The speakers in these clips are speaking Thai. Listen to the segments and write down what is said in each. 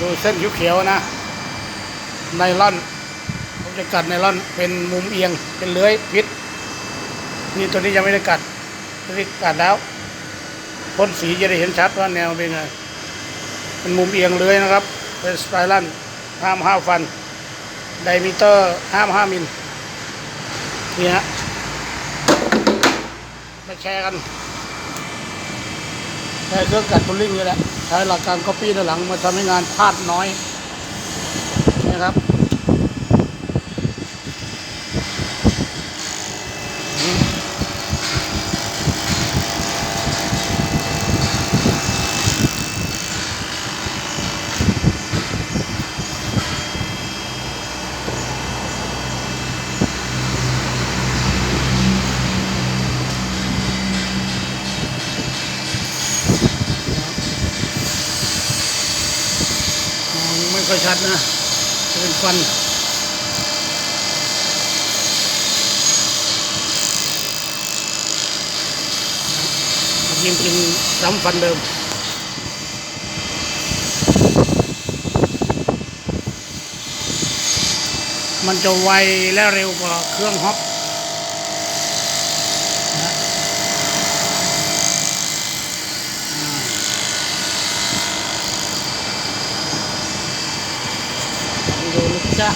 ดูเส้นยุเขียวนะ ไนลอน ผมจะกัดไนลอนเป็นมุมเอียง เป็นเลื้อยพิษ นี่ตัวนี้ยังไม่ได้กัดตัวนี้กัดแล้วพ่นสีจะได้เห็นชัดว่าแนวเป็นไง เป็นมุมเอียงเลื้อยนะครับ เป็นสไปรัลห้ามห้าฟัน ไดมิเตอร์ห้ามห้ามิลนี่ฮะมาแชร์กันใช้เครื่องกัดตุลลิ่งนี่แหละ ใช้หลักการ copy ด้านหลังมาทำให้งานพลาดน้อยนะครับ ค่อยชัดนะจะเป็นฟันยิงกินซ้ำฟันเดิมมันจะไวและเร็วกว่าเครื่องฮอปาดูนะจ๊ะ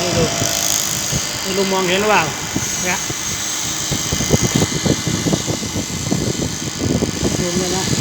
นี่ดูไม่รู้มอ